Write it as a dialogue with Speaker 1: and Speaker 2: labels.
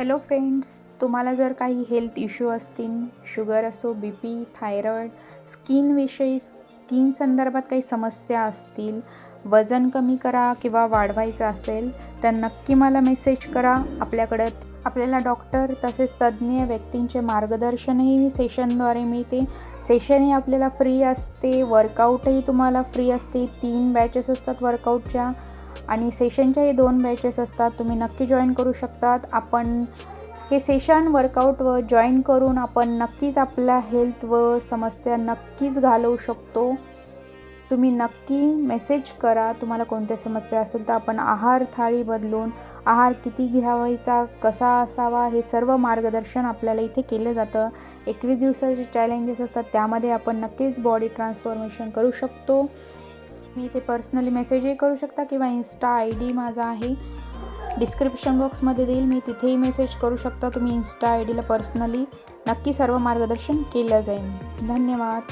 Speaker 1: Hello friends तुम्हाला जर काही हेल्थ इश्यू असतील शुगर असो बी पी थायरॉईड स्किनविषयी स्किन संदर्भात काही समस्या असतील वजन कमी करा किंवा वाढवायचं असेल तर नक्की मला मेसेज करा. आपल्याकडं आपल्याला डॉक्टर तसेच तज्ज्ञ व्यक्तींचे मार्गदर्शनही सेशनद्वारे मिळते. सेशनही आपल्याला फ्री असते. वर्कआउटही तुम्हाला फ्री असते. तीन बॅचेस असतात वर्कआउटच्या आणि सेशनच्याही दोन बॅचेस असतात तुम्ही नक्की जॉईन करू शकतात. आपण हे सेशन वर्कआउट व जॉईन करून आपण नक्कीच आपल्या हेल्थ व समस्या नक्कीच घालवू शकतो. तुम्ही नक्की मेसेज करा तुम्हाला कोणत्या समस्या असेल तर आपण आहार थाळी बदलून आहार किती घ्यावायचा कसा असावा हे सर्व मार्गदर्शन आपल्याला इथे केलं जातं. एकवीस दिवसाचे चॅलेंजेस असतात त्यामध्ये आपण नक्कीच बॉडी ट्रान्सफॉर्मेशन करू शकतो. मी इथे पर्सनली मेसेजही करू शकता किंवा इन्स्टा आय डी माझा आहे. डिस्क्रिप्शन बॉक्समध्ये देईल. मी तिथेही मेसेज करू शकता. तुम्ही इन्स्टा आय डीला पर्सनली नक्की सर्व मार्गदर्शन केलं जाईल. धन्यवाद.